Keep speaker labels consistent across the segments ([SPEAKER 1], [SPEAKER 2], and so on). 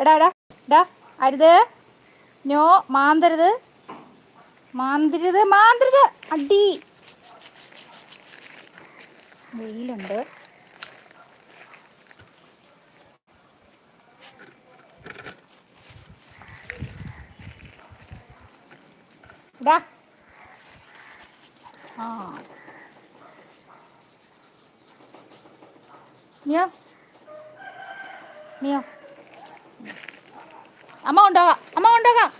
[SPEAKER 1] എടാ എടാ എടാ അരുത്. ഞോ മാന്തരുത്. മാന്തരുത് മാന്തരുത്. അടി. വെയിലുണ്ട്. ആ. നിയോ? നീയോ? അമ്മ കൊണ്ടുപോകാം. അമ്മ കൊണ്ടുപോകാം.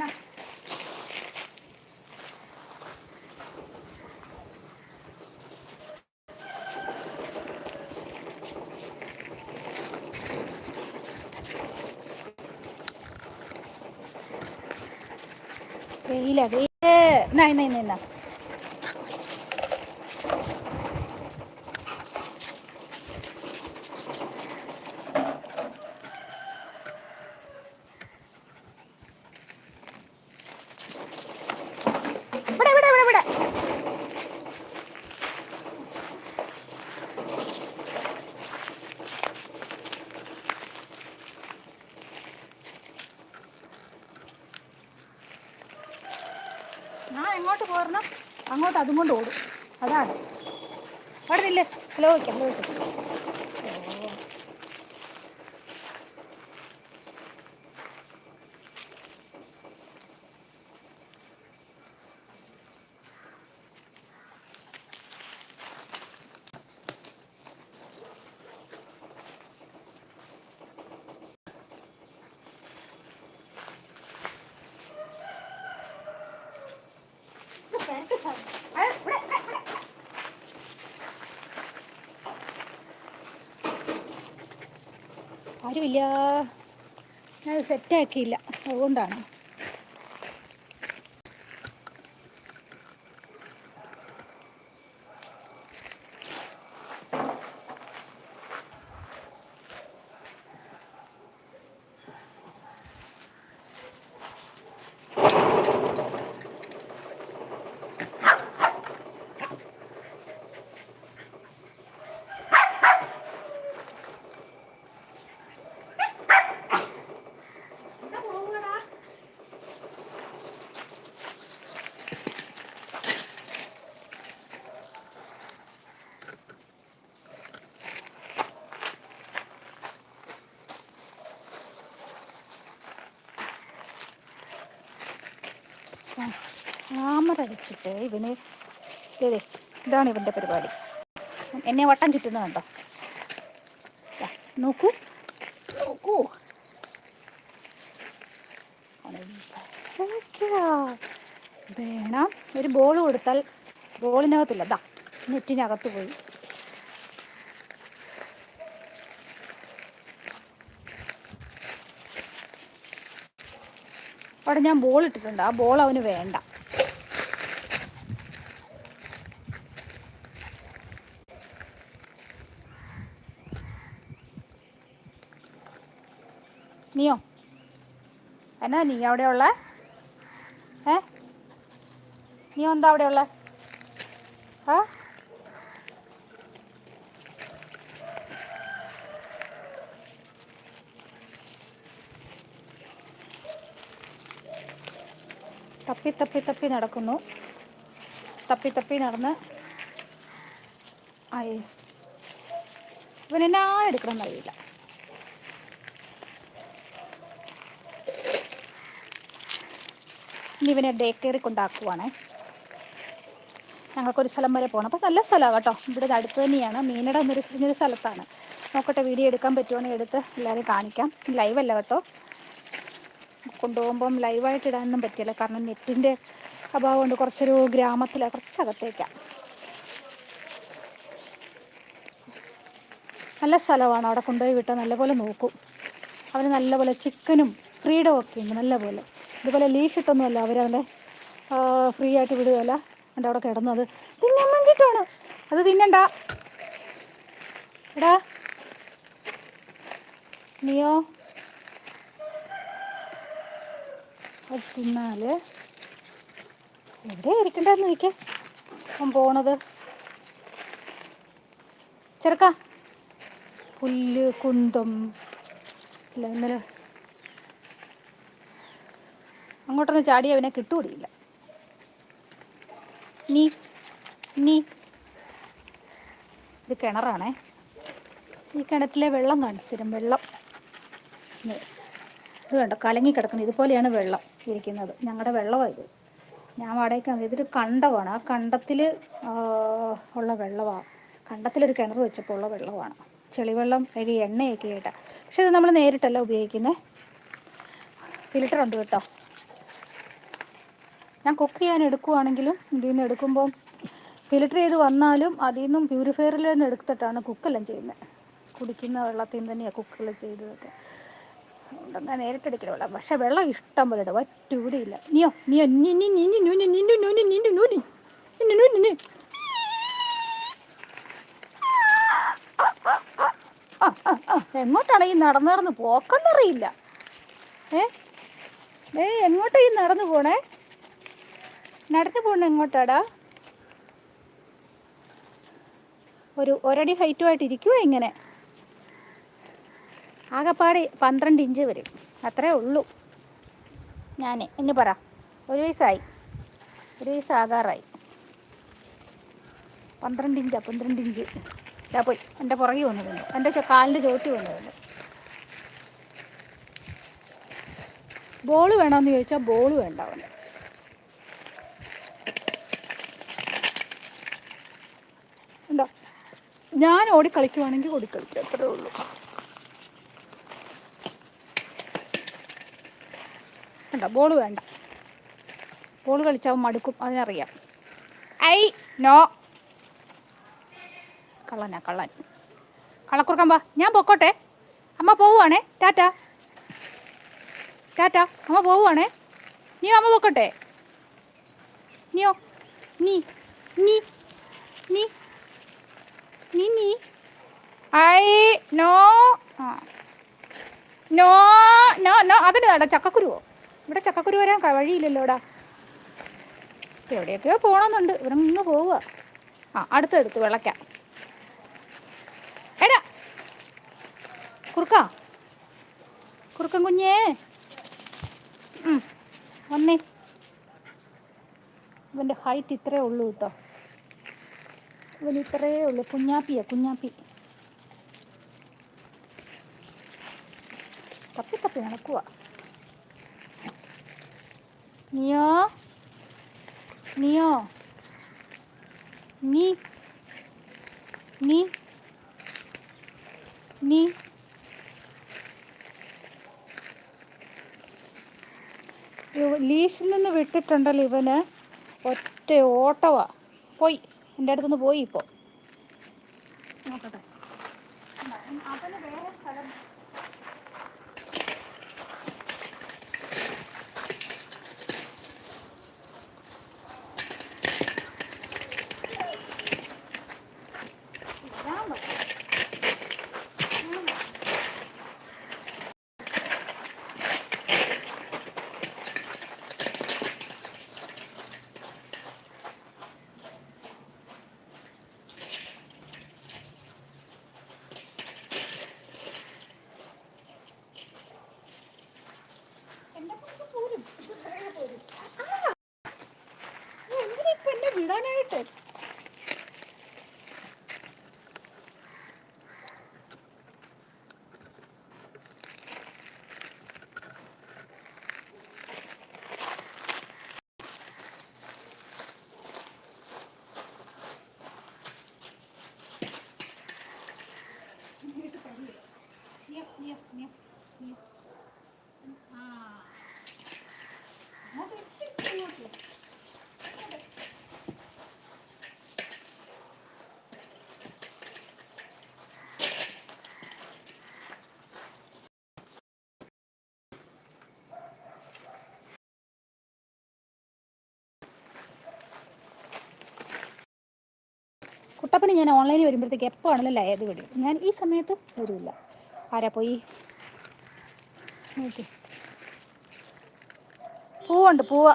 [SPEAKER 1] നാ. വെയില വെയിൽ. നൈ ഇന്ന ഇന്ന ഇന്ന ഇവിടെ ഇവിടെ ഇവിടെ ഇവിടെ ഞാൻ എങ്ങോട്ട് പോരണം അങ്ങോട്ട് അതും കൊണ്ട് ഓടും അതാണ് അവിടെ നില്ലേ ഹലോ വയ്ക്കാം ഹലോ വയ്ക്കാം ആരുമില്ല. ഞാൻ സെറ്റാക്കിയില്ല അതുകൊണ്ടാണ്. ക്യാമറ വെച്ചിട്ട് ഇവന് ഇതേ ഇതാണ് ഇവന്റെ പരിപാടി. എന്നെ വട്ടം ചുറ്റുന്നത് കണ്ടോ? നോക്കൂ. നോക്കൂ. വേണം. ഒരു ബോൾ കൊടുത്താൽ ബോളിനകത്തില്ല ദാ നെറ്റിനകത്ത് പോയി. അവിടെ ഞാൻ ബോൾ ഇട്ടിട്ടുണ്ട്. ആ ബോൾ അവന് വേണ്ട നീയോ എന്നാ നീ അവിടെ ഉള്ള? ഏ? നീ എന്താ അവിടെ ഉള്ള? ആ? തപ്പി തപ്പി തപ്പി നടക്കുന്നു. തപ്പി തപ്പി നടന്ന്. ആയി. ഇവൻ എന്നാ എടുക്കണം അറിയില്ല. ഇവനെ ഡേ കെയറിൽ കൊണ്ടാക്കുവാണ്. ഞങ്ങൾക്കൊരു സ്ഥലം വരെ പോകണം അപ്പോൾ നല്ല സ്ഥലമാണ് കേട്ടോ. ഇവിടെ അടുത്ത് തന്നെയാണ്. മീനട എന്നൊരു ചെറിയൊരു സ്ഥലത്താണ്. നോക്കട്ടെ വീഡിയോ എടുക്കാൻ പറ്റുവാണെങ്കിൽ എടുത്ത് എല്ലാവരെയും കാണിക്കാം. ലൈവ് അല്ല കേട്ടോ. കൊണ്ടുപോകുമ്പം ലൈവായിട്ട് ഇടാനൊന്നും പറ്റില്ല. കാരണം നെറ്റിന്റെ അഭാവം കൊണ്ട് കുറച്ചൊരു ഗ്രാമത്തിൽ കുറച്ചകത്തേക്കാണ് നല്ല സ്ഥലമാണ്. അവിടെ കൊണ്ടുപോയി വിട്ടാൽ നല്ലപോലെ നോക്കും. അവർ നല്ലപോലെ ചിക്കനും ഫ്രീഡം ഒക്കെ ഉണ്ട്. നല്ലപോലെ. ഇതുപോലെ ലീഷ് ഇട്ടൊന്നുമല്ല. അവരവന്റെ ഫ്രീ ആയിട്ട് വിടുകയല്ല. എന്റെ അവിടെ കിടന്നത്. തിന്നാൻ വേണ്ടിയിട്ടാണ്. അത് തിന്നണ്ട. എടാ. നീയോ? അത് തിന്നാൽ എവിടെ ഇരിക്കണ്ടെന്ന് ചോദിക്കാം. അവൻ പോണത്. ചെറുക്ക. പുല്ല് കുന്തം. ഇല്ല ഇന്നലെ അങ്ങോട്ടൊന്ന് ചാടി അവനെ കിട്ടുകൂടിയില്ല നീ നീ. ഇത് കിണറാണേ. ഈ കിണറ്റിലെ വെള്ളം കാണിച്ചുതരും വെള്ളം. ഇത് വേണ്ട കലങ്ങി കിടക്കുന്നത് ഇതുപോലെയാണ് വെള്ളം ഇരിക്കുന്നത്. ഞങ്ങളുടെ വെള്ളമാണ് ഇത്. ഞാൻ വാടകയ്ക്ക് ഇതൊരു കണ്ടമാണ് ആ കണ്ടത്തിൽ ഉള്ള വെള്ളമാണ് കണ്ടത്തിലൊരു കിണർ വെച്ചപ്പോൾ ഉള്ള വെള്ളമാണ് ചെളിവെള്ളം അതിൽ എണ്ണയൊക്കെ ആയിട്ട്. പക്ഷെ ഇത് നമ്മൾ നേരിട്ടല്ല ഉപയോഗിക്കുന്നത് ഫിൽറ്റർ ഉണ്ട് കേട്ടോ. ഞാൻ കുക്ക് ചെയ്യാൻ എടുക്കുവാണെങ്കിലും ഇതിൽ നിന്ന് എടുക്കുമ്പം ഫിൽറ്റർ ചെയ്ത് വന്നാലും അതിൽ നിന്നും പ്യൂരിഫയറിൽ നിന്ന് എടുത്തിട്ടാണ് കുക്കെല്ലാം ചെയ്യുന്നത് കുടിക്കുന്ന വെള്ളത്തിൽ നിന്ന് തന്നെയാണ് കുക്കെല്ലാം ചെയ്തതൊക്കെ അതുകൊണ്ടങ്ങനെ നേരിട്ടെടുക്കില്ല വെള്ളം പക്ഷെ വെള്ളം ഇഷ്ടം പോലെ ഇടും ഒറ്റൂടിയില്ല നീയോ നീയോ നീ നീ നീ നീ നൂനി നിന്നു നൂനി നിന്നു നൂനി നിന്നു നൂനി എങ്ങോട്ടാണ് ഈ നടന്നു നടന്ന് പോക്കെന്നറിയില്ല ഏ ഏ എങ്ങോട്ടാണ് ഈ നടന്നു പോണേ നടന്നു പോകണം എങ്ങോട്ടാടാ ഒരു ഒരടി ഹൈറ്റുമായിട്ട് ഇരിക്കുവോ ഇങ്ങനെ. ആകെപ്പാടെ പന്ത്രണ്ട് ഇഞ്ച് വരും. അത്രേ ഉള്ളൂ. ഞാൻ ഇനി പറ. ഒരു വയസ്സായി. ഒരു വയസ്സ് ആകാറായി പന്ത്രണ്ട് ഇഞ്ചാ പന്ത്രണ്ട് ഇഞ്ച് ഇതാ പോയി. എന്റെ പുറകെ വന്നതുണ്ട് എന്റെ കാലിന്റെ ചോട്ടി വന്നതുണ്ട് ബോൾ വേണമെന്ന് ചോദിച്ചാൽ ബോൾ വേണ്ട എന്താ ഞാൻ ഓടി കളിക്കുവാണെങ്കിൽ ഓടി കളിക്കും അത്രേ ഉള്ളൂ. വേണ്ട ബോൾ വേണ്ട. ബോൾ കളിച്ചാൽ മടുക്കും അതിനറിയാം ഐ നോ. കള്ളനാ കള്ളൻ. കളക്കുറുക്കാൻ വാ ഞാൻ പൊക്കോട്ടെ. അമ്മ പോവുകയാണേ ടാറ്റ. ടാറ്റ അമ്മ പോവുകയാണേ നീ അമ്മ പൊക്കോട്ടെ. നീയോ നീ നീ നീ. നീ I know. No no no. അതിന്റെതാടാ ചക്കക്കുരുവോ? ഇവിടെ ചക്കക്കുരു വരാൻ ക- വഴിയില്ലല്ലോ ഇവിടെ എവിടെയൊക്കെയോ പോകണമെന്നുണ്ട് ഇവിടെ നിന്ന് പോവുക. ആ അടുത്തെടുത്ത് വിളക്കാം എടാ. കുറുക്ക. കുറുക്കൻ കുഞ്ഞേ. വന്നേ. ഇവന്റെ ഹൈറ്റ് ഇത്രേ ഉള്ളൂ കേട്ടോ. ഇവൻ ഇത്രേ ഉള്ളൂ. കുഞ്ഞാപ്പിയാ കുഞ്ഞാപ്പി. തപ്പി തപ്പി നടക്കുക നിയോ? നിയോ? നീ? നീ? നീ? ലീഷിൽ നിന്ന് വിട്ടിട്ടുണ്ടല്ലോ ഇവന്. ഒറ്റ ഓട്ടവാ. പോയി. എന്റെ അടുത്തുനിന്ന് പോയി ഇപ്പോൾ നോക്കട്ടെ. അവന് വേറെ സ്ഥലം അപ്പം ഞാൻ ഓൺലൈനിൽ വരുമ്പോഴത്തേക്ക് എപ്പോൾ ആണെങ്കിലും ലയത് വിടും ഞാൻ ഈ സമയത്ത് വരില്ല ആരാ പോയി? നോക്കി. പൂവുണ്ട് പൂവ.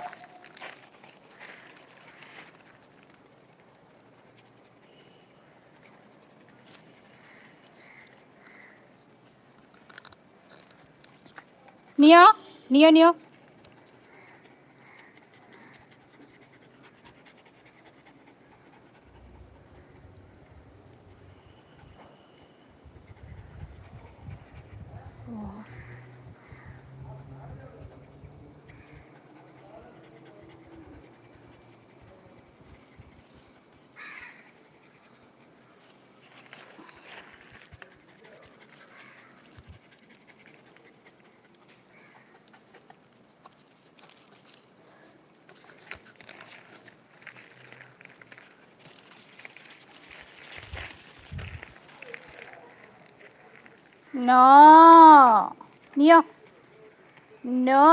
[SPEAKER 1] നിയോ? നിയോ നിയോ? നോ നിയോ നോ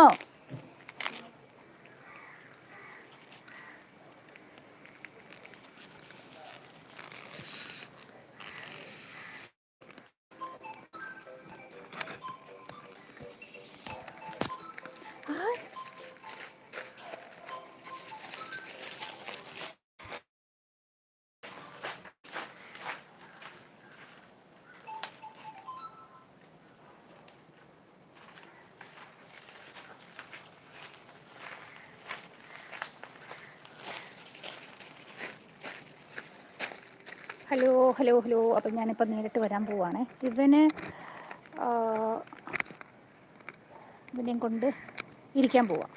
[SPEAKER 1] ഹലോ ഹലോ ഹലോ. അപ്പം ഞാനിപ്പോൾ നേരിട്ട് വരാൻ പോവാണ്. ഇവന് ഇവനെയും കൊണ്ട് ഇരിക്കാൻ പോവാം.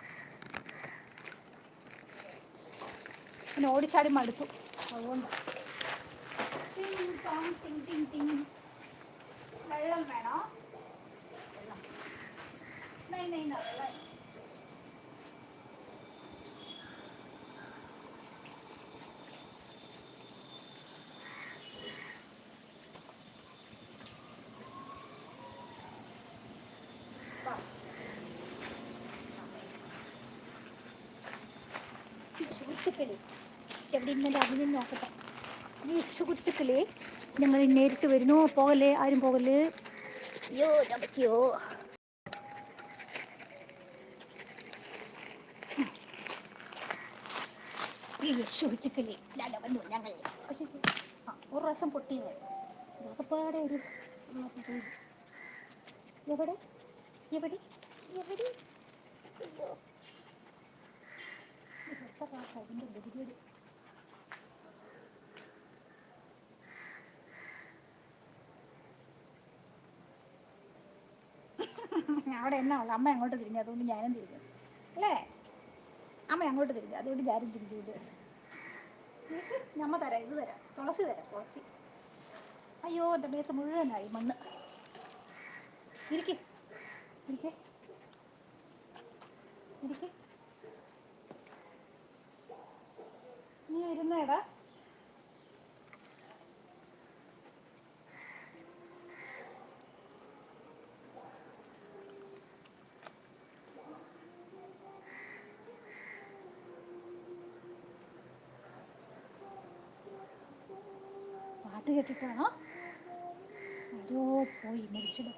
[SPEAKER 1] പിന്നെ ഓടിച്ചാടി മടുത്തു. അതുകൊണ്ട്. വെള്ളം വേണോ? സുഹൃത്തുക്കളെ എവിടെ ഇന്നലെ അതിനെ നോക്കട്ടെ? ഈ സുഹൃത്തുക്കളെ ഞങ്ങൾ നേരിട്ട് വരുന്നു? പോകല്ലേ? ആരും പോകല്ലേ? അയ്യോ ഞാൻ പറ്റിയോ? പ്രിയ സുഹൃത്തുക്കളെ ഇതാ വന്നു ഞങ്ങൾ ഒരു പ്രാവശ്യം പൊട്ടിയത് ഒരു എവിടെ? എവിടെ? എവിടെ? അവിടെ എന്നാ ഉള്ളത് അമ്മ അങ്ങോട്ട് തിരിഞ്ഞു അതുകൊണ്ട് ഞാനും തിരിഞ്ഞു. അല്ലേ? അമ്മ അങ്ങോട്ട് തിരിഞ്ഞു. അതുകൊണ്ട് ഞാനും തിരിച്ചു ഇത്. ഞമ്മ തരാം ഇത് തരാം. തുളസി തരാം തുളസി. അയ്യോ എന്റെ മേത്ത് മുഴുവനായി മണ്ണ്. ഇരിക്കേ. ഇരിക്കേ. ഇരിക്ക്. നീ ഇരുന്നേടാ. പാട്ട് കേട്ടിട്ടാണോ? പോയി മരിച്ചിടും.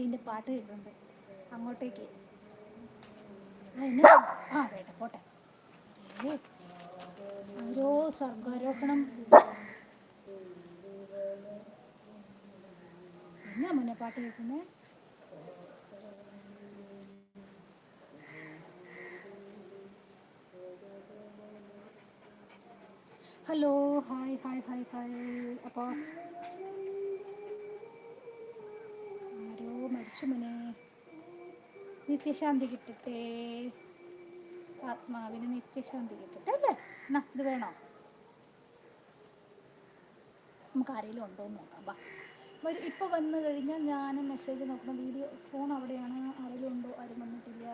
[SPEAKER 1] ഒരു പാട്ട് കേട്ടിട്ടുണ്ട്. അങ്ങോട്ടേക്ക്. ആ വേണ്ട പോട്ടെ. ഓരോ സ്വർഗാരോപണം എന്നാ മുന്നേ പാട്ട് കേൾക്കുന്നേ? Hello hi hi hi hi. അപ്പോൾ ആരോ നിത്യശാന്തി കിട്ടട്ടെ. ആത്മാവിന് നിത്യശാന്തി കിട്ടട്ടെ അല്ലേ? എന്നാ ഇത് വേണോ? നമുക്ക് ആരെങ്കിലും ഉണ്ടോ എന്ന് നോക്കാം വരും ഇപ്പോൾ വന്നു കഴിഞ്ഞാൽ ഞാൻ മെസ്സേജ് നോക്കണം. വീഡിയോ ഫോൺ അവിടെയാണ്. ആരെങ്കിലും ഉണ്ടോ? ആരും വന്നിട്ടില്ല.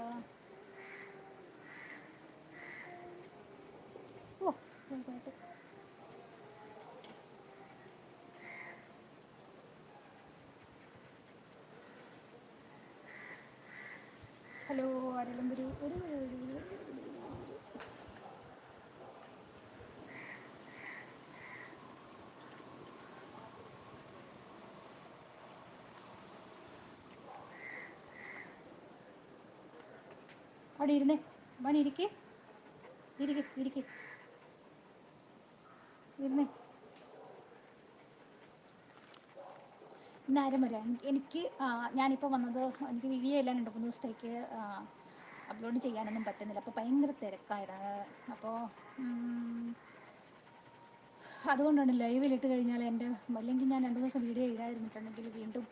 [SPEAKER 1] ഓ ചെറുതായിട്ട് ഹലോ ആരെല്ലാം ഒരു ഒരു അവിടെ ഇരുന്നേ. വന്നിരിക്കേ ഇരിക്കേ ഇരിക്ക്. ഇരുന്നേ.
[SPEAKER 2] നേരം വരെ എനിക്ക് ഞാനിപ്പോൾ വന്നത് എനിക്ക് വീഡിയോ എല്ലാം രണ്ട് മൂന്ന് ദിവസത്തേക്ക് അപ്ലോഡ് ചെയ്യാനൊന്നും പറ്റുന്നില്ല. അപ്പോൾ ഭയങ്കര തിരക്കായിരുന്നു അപ്പോൾ അതുകൊണ്ടാണ് ലൈവിലിട്ട് കഴിഞ്ഞാൽ എന്റെ അല്ലെങ്കിൽ ഞാൻ രണ്ട് ദിവസം വീഡിയോ ഇടാതിരുന്നിട്ടുണ്ടെങ്കിൽ വീണ്ടും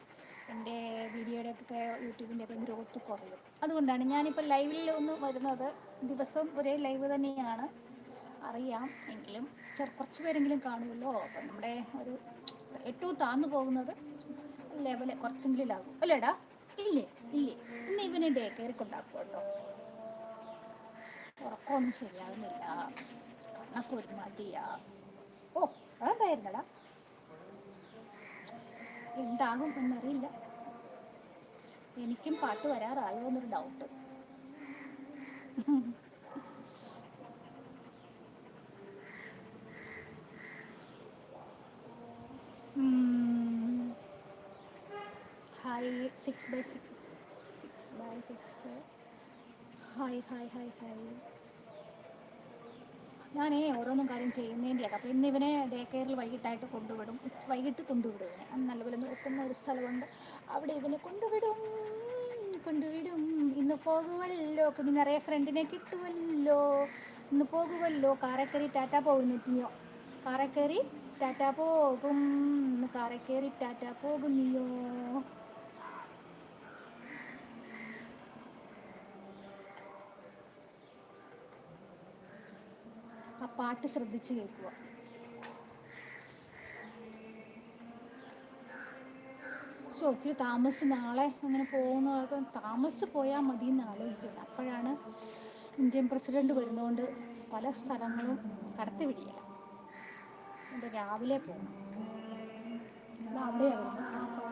[SPEAKER 2] എന്റെ വീഡിയോയുടെ ഒക്കെ യൂട്യൂബിന്റെ ഒക്കെ ഗ്രോത്ത് കുറയും. അതുകൊണ്ടാണ് ഞാനിപ്പോൾ ലൈവിൽ ഒന്ന് വരുന്നത്. ദിവസം ഒരേ ലൈവ് തന്നെയാണ്. അറിയാം എങ്കിലും കുറച്ച് പേരെങ്കിലും കാണുമല്ലോ. അപ്പം നമ്മുടെ ഒരു ഏറ്റവും താന്നു പോകുന്നത് ലെവൽ കുറച്ചെങ്കിലും ആകും അല്ലേടാ? ഇല്ലേ ഇല്ലേ. ഇന്ന് ഇവനെ ഡേ കയറി കൊണ്ടാക്കും കേട്ടോ ഉറക്കമൊന്നും ശരിയാകുന്നില്ല കണ്ണൊക്കെ ഒരു മടിയാ. ഓ അതെന്തായിരുന്നടാ? എന്താകും എന്നറിയില്ല. എനിക്കും പാട്ട് വരാറായോ എന്നൊരു doubt hi six by six six by six hi hi hi hi ഞാനേ ഓരോന്നും കാര്യം ചെയ്യുന്നതിന്റെയൊക്കെ അപ്പോൾ ഇന്ന് ഇവനെ ഡേ കെയറിൽ വൈകിട്ടായിട്ട് കൊണ്ടുവിടും. വൈകിട്ട് കൊണ്ടുവിടും ഇവനെ. നല്ലപോലെ നോക്കുന്ന ഒരു സ്ഥലമുണ്ട്. അവിടെ ഇവനെ കൊണ്ടുവിടും കൊണ്ടുവിടും. ഇന്ന് പോകുമല്ലോ കുഞ്ഞു നിറയെ ഫ്രണ്ടിനെ കിട്ടുമല്ലോ ഇന്ന് പോകുമല്ലോ കാറെ ടാറ്റ പോകുന്നെത്തിയോ കാറെ ടാറ്റ പോകും. ഇന്ന് കാറെ ടാറ്റ പോകും പാട്ട് ശ്രദ്ധിച്ച് കേൾക്കുക. സോ ഒത്തിരി താമസിച്ച് നാളെ അങ്ങനെ പോകുന്നതൊക്കെ താമസിച്ച് പോയാൽ മതി എന്ന് ആലോചിക്കുന്നത് അപ്പോഴാണ് ഇന്ത്യൻ പ്രസിഡന്റ് വരുന്നതുകൊണ്ട് പല സ്ഥലങ്ങളും കടത്തി വിടില്ല. എന്റെ രാവിലെ പോകണം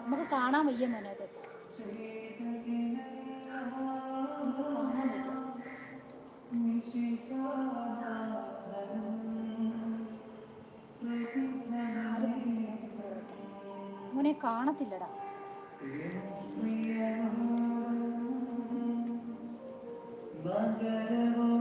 [SPEAKER 2] നമുക്ക് കാണാൻ വയ്യ മോനെ അത്. നമുക്ക് കാണാൻ വയ്യ. മോനെ കാണത്തില്ലടാ. കാണാൻ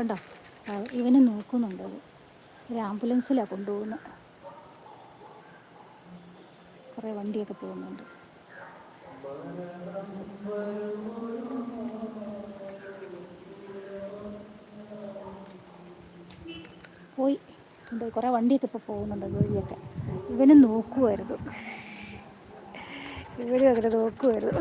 [SPEAKER 2] കണ്ടോ? ഇവനെ നോക്കുന്നുണ്ട് അത്. ഒരു ആംബുലൻസിലാണ് കൊണ്ടുപോകുന്നത് കുറേ വണ്ടിയൊക്കെ പോകുന്നുണ്ട്. പോയി. ഉണ്ട് കുറേ വണ്ടിയൊക്കെ ഇപ്പോൾ പോകുന്നുണ്ട് വഴിയൊക്കെ ഇവന് നോക്കുമായിരുന്നു ഇവരും അങ്ങനെ നോക്കുമായിരുന്നു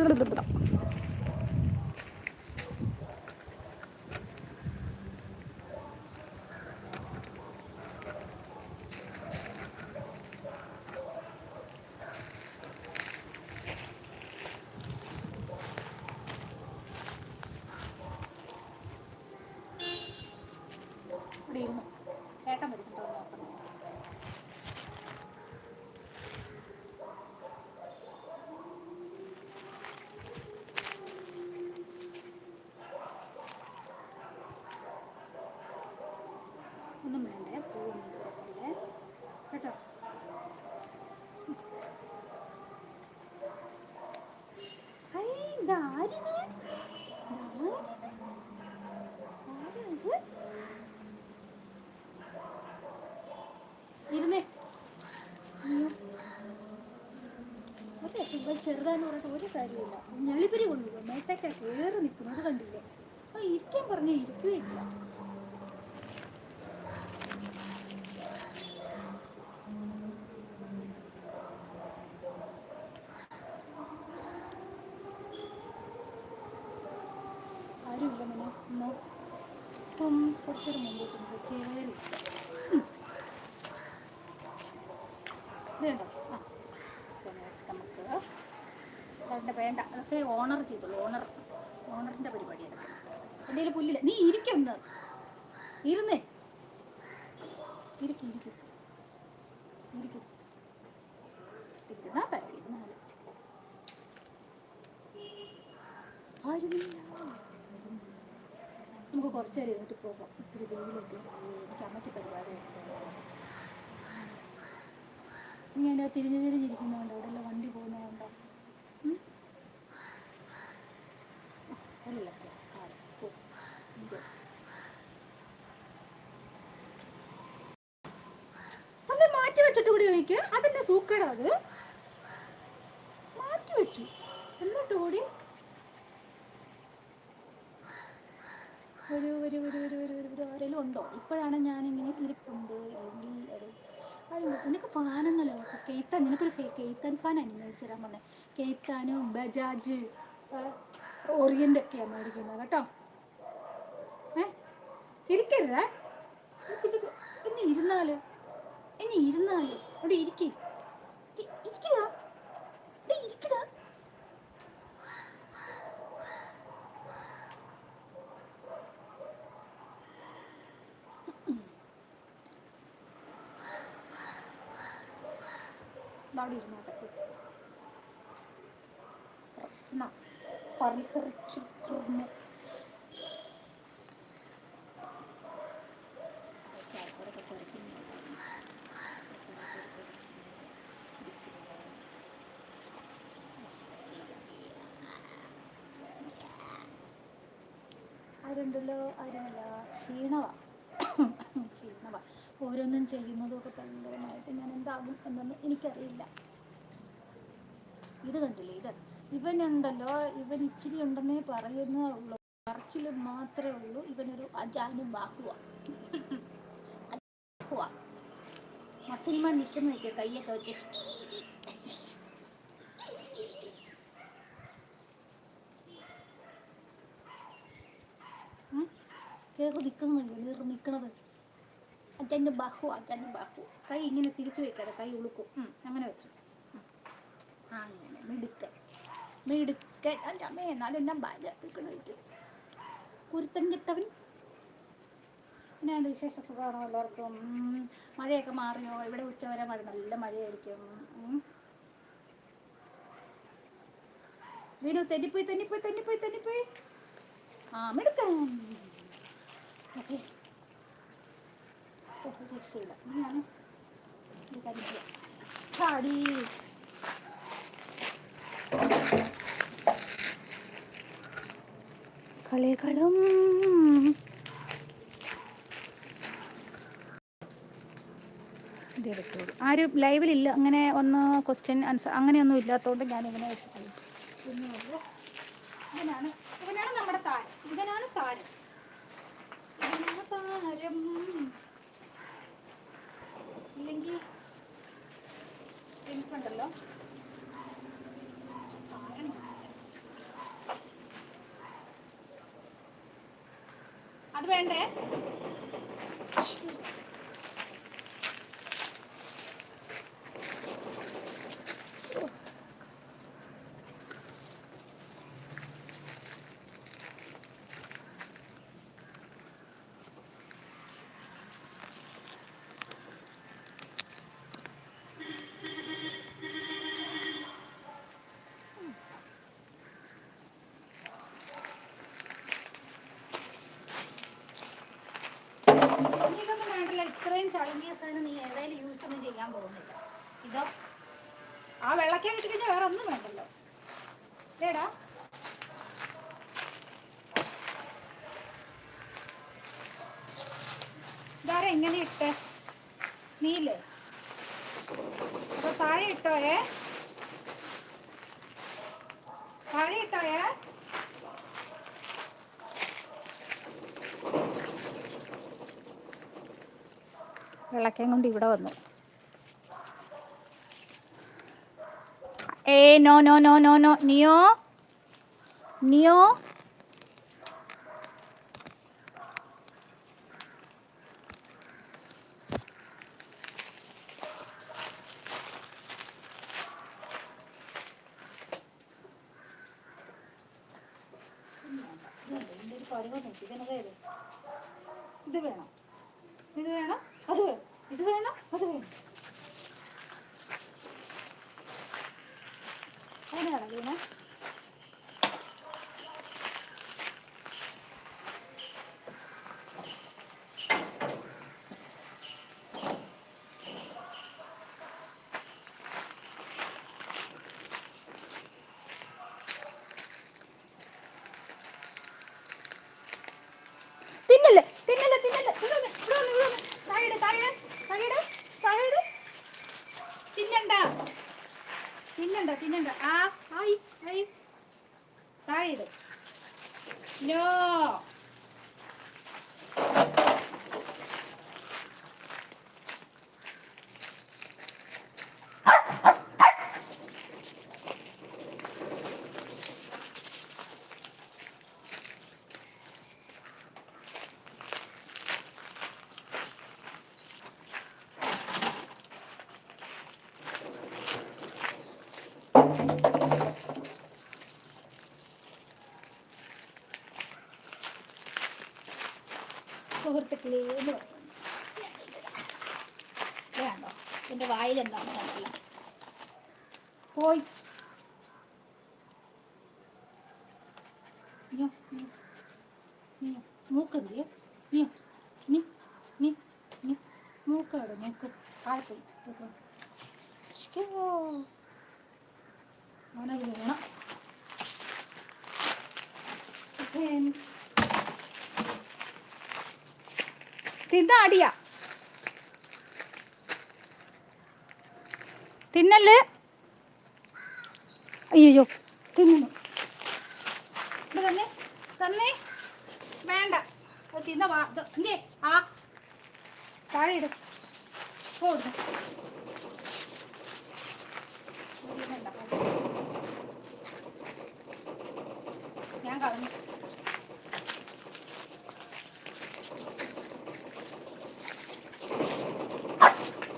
[SPEAKER 2] ഇരുന്നു ചേട്ടൻ വരുന്നുണ്ടോ എന്ന് നോക്കണം ഒന്നും വേണ്ടേ പോകുന്നുണ്ട് കുഴപ്പമില്ലേ കേട്ടോ ഹൈ, ഇതാരിത്? ഇതാരിത്? ആരാ ഇത്? ഇരുന്നേ. ഒരു ചെറുതാന്ന് പറഞ്ഞിട്ട് ഒരു കാര്യമില്ല ഞെളിപരി കൊണ്ടുപോകും മേത്തേക്കാ കയറി നിൽക്കുന്നത് കണ്ടില്ലേ? ആ ഇരിക്കാൻ പറഞ്ഞാൽ ഇരിക്കുകയില്ല ആരുമില്ല മോനെ ഇന്നോ ഇപ്പം കുറച്ചൊരു മുമ്പോട്ടുണ്ട് കയറി ഇത് കണ്ടോ ആ പിന്നെ നമുക്ക് വേണ്ട അതൊക്കെ ഓണർ ചെയ്തോളൂ ഓണർ. ഓണറിന്റെ പരിപാടിയാണ്. എന്തെങ്കിലും പുല്ലില്ല നീ ഇരിക്കൊന്ന് ഇരുന്നേ. നമുക്ക് കുറച്ച് നേരം ഇരുന്നിട്ട് പോകാം. ഇത്തിരി വെയിലൊക്കെ. എനിക്ക് അമ്മയ്ക്ക് പരിപാടി ഇങ്ങനെ തിരിഞ്ഞു തിരിഞ്ഞിരിക്കുന്നതുകൊണ്ട് അവിടെ വണ്ടി പോകുന്നതുകൊണ്ടോ അല്ല കാറ് പോ ഇത് അല്ല മാറ്റി വെച്ചിട്ട് കൂടി ഒഴിക്കുക. അതിന്റെ സൂക്കട അത് മാറ്റി വെച്ചു. എന്നിട്ട് കൂടി ഒരു ഒരു ഒരു ഒരു ഒരു ഒരു ആരെങ്കിലും ഉണ്ടോ? ഇപ്പോഴാണ് ഞാനിങ്ങനെ ഇരിപ്പുണ്ട്. നിനക്ക് ഫാനൊന്നല്ലോ കേത്താൻ നിനക്കൊരു കേത്താൻ ഫാനാണ് മേടിച്ചു തരാൻ പറഞ്ഞത് കേത്താനും ബജാജ് ഓറിയന്റ് ഒക്കെയാണ് മേടിക്കുന്നത്. കേട്ടോ? ഏ? ഇരിക്കരുത്. ഇന്ന് ഇരുന്നാൽ ഇനി ഇരുന്നാലോ അവിടെ ഇരിക്കേ. ഇരിക്കടാ ഇരിക്കടാ അവിടെ പരിഹരിച്ചു ക്ഷീണവാ. ക്ഷീണവാ. ഓരോന്നും ചെയ്യുന്നതൊക്കെ ഭയങ്കരമായിട്ട് ഞാൻ എന്താകും എന്നൊന്നും എനിക്കറിയില്ല. ഇത് കണ്ടില്ലേ? ഇത് ഇവനുണ്ടല്ലോ ഇവൻ ഇച്ചിരി ഉണ്ടെന്നേ പറയുന്നേ ഉള്ളൂ. പറച്ചിൽ മാത്രമേ ഉള്ളൂ. ഇവനൊരു അജാനും ബാഹുവ. മസിൽമാൻ നിൽക്കുന്ന നിൽക്കുക കയ്യൊക്കെ വെച്ച് കേറി നിൽക്കുന്നില്ല നീർ നിൽക്കണത് അച്ഛന്റെ ബാഹു അച്ഛന്റെ ബാഹു. കൈ ഇങ്ങനെ തിരിച്ചു വെക്കാതെ കൈ ഉളുക്കും. അങ്ങനെ വെച്ചു. അങ്ങനെ. മിടുക്കൻ. മിടുക്കൻ. എന്റെ അമ്മ എന്നാലും എന്നെ ബാജാപ്പിക്കണിട്ട് കുരുത്തൻ കിട്ടവൻ. പിന്നെയാണ് വിശേഷ സുഖമാണോ എല്ലാവർക്കും? മഴയൊക്കെ മാറിയോ? ഇവിടെ ഉച്ചവരെ മഴ നല്ല മഴയായിരിക്കും. വീണു തെന്നിപ്പോയി തെന്നിപ്പോയി തെന്നിപ്പോയി തെന്നിപ്പോയി. ആ മിടുക്കൻ. രക്ഷയില്ല കളികളും ആരും ലൈവിലില്ല. അങ്ങനെ ഒന്ന് ക്വസ്റ്റ്യൻ ആൻസർ അങ്ങനെയൊന്നും ഇല്ലാത്തതുകൊണ്ട് ഞാൻ ഇങ്ങനെ വെച്ചിട്ടുള്ളൂ പിന്നെ ഉള്ളു. ഇവനാണ് ഇവനാണ് നമ്മുടെ താരം ഇവനാണ് താരം ഇവനാണ് താരം ഇല്ലെങ്കിൽ എനിക്കുണ്ടല്ലോ അത് വേണ്ടേ? വേണ്ടല്ലോ ഇത്രയും ചളങ്ങിയ സാധനം നീ ഏതായാലും യൂസ് ഒന്നും ചെയ്യാൻ പോകുന്നില്ല. ഇതോ. ആ വെള്ളക്കാൻ വെച്ച് കഴിഞ്ഞാൽ വേറെ ഒന്നും വേണ്ടല്ലോ. ഏടാ ഇതാരെങ്ങനെ ഇട്ട് നീല്ലേ അപ്പൊ താഴെ ഇട്ടോയേ താഴെ ഇട്ടോയേ വെള്ളക്കയും കൊണ്ട് ഇവിടെ വന്നു. ഏ no no no no no നിയോ? നിയോ ഇത് വേണം ഇത് വേണം അത് വേണം ഇത്
[SPEAKER 1] ഇത് വേണം അത് വേണം അതിനാണ് വീണ തിന്നല്ലേ തിന്നല്ലേ തിന്നല്ലേ ഇവിടെ വന്ന്, ഇവിടെ വന്ന്, ഇവിടെ വന്ന്. താഴെയിട്, താഴെ, താഴെയിട്, താഴെയിട്. തിന്നണ്ട തിന്നണ്ട ആ ആയി ആയി താഴെയിട് നോ സുഹൃത്തുക്കളെ എന്ന് പറയുന്നത് വേണ്ടോ വായിൽ കണ്ടില്ല പോയി. നീയോ, നീ നീ നീ നീ മൂക്ക് എവിടെ മൂക്ക്. താഴെപ്പോയി അവനത് വേണം. തിന്നാടിയാ തിന്നൽ അയ്യോ തിന്നു തന്നെ. വേണ്ട. തിന്ന വാ. ആ. താഴെ ഇട്. ഞാൻ കളഞ്ഞു.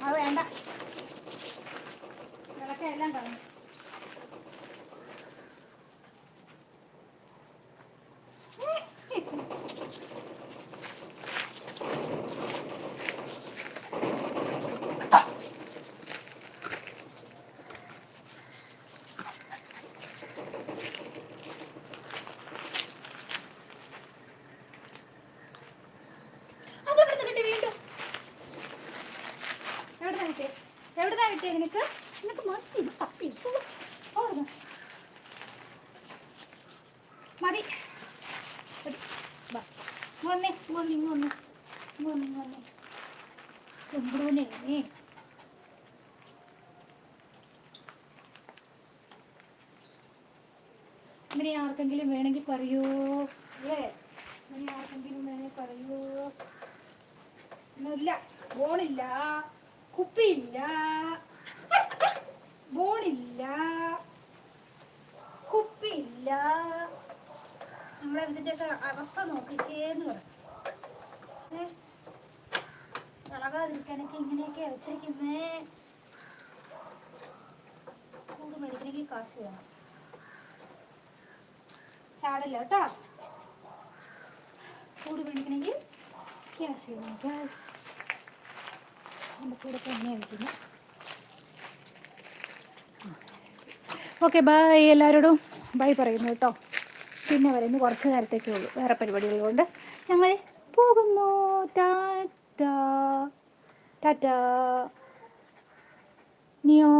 [SPEAKER 1] അത് വേണ്ട. വിളക്ക എല്ലാം വീണ്ടും. എവിടുന്നാ കിട്ടിയത് നിനക്ക് നിനക്ക് മതി തപ്പി ഓർമ്മ മതി എടി, വാ. ഇങ്ങ് വന്നേ ഇങ്ങ് വന്നേ ഇങ്ങ് വന്നേ ഇങ്ങ് വന്നേ ഇങ്ങ് വന്നേ എമ്പുടവനെ നീ ഇങ്ങനെ ആർക്കെങ്കിലും വേണമെങ്കിൽ പറയൂ. അല്ലേ? ഇനി ആർക്കെങ്കിലും വേണമെങ്കിൽ പറയൂ. ഒന്നുമില്ല. ബോണില്ല. കുപ്പിയില്ല. ബോണില്ല. കുപ്പിയില്ല. നമ്മളതിന്റെയൊക്കെ അവസ്ഥ നോക്കിക്കേന്ന് പറയും ഏ? ഇളകാതിരിക്കാനൊക്കെ ഇങ്ങനെയൊക്കെ വെച്ചിരിക്കുന്നേ. കൂട് മേടിക്കണമെങ്കിൽ കാശ് വേണം. ചാടില്ല കേട്ടോ? കൂട് മേടിക്കണമെങ്കിൽ ക്യാഷ് ചെയ്യണം. ക്യാഷ് നമുക്കിവിടെ തന്നെ വയ്ക്കുന്നു ഓക്കെ ബൈ എല്ലാവരോടും. ബൈ പറയുന്നു കേട്ടോ. പിന്നെ വരുന്നു കുറച്ച് നേരത്തേക്കേ ഉള്ളൂ. വേറെ പരിപാടികൾ കൊണ്ട് ഞങ്ങൾ പോകുന്നു. ടാറ്റ. ടാറ്റ. നിയോ.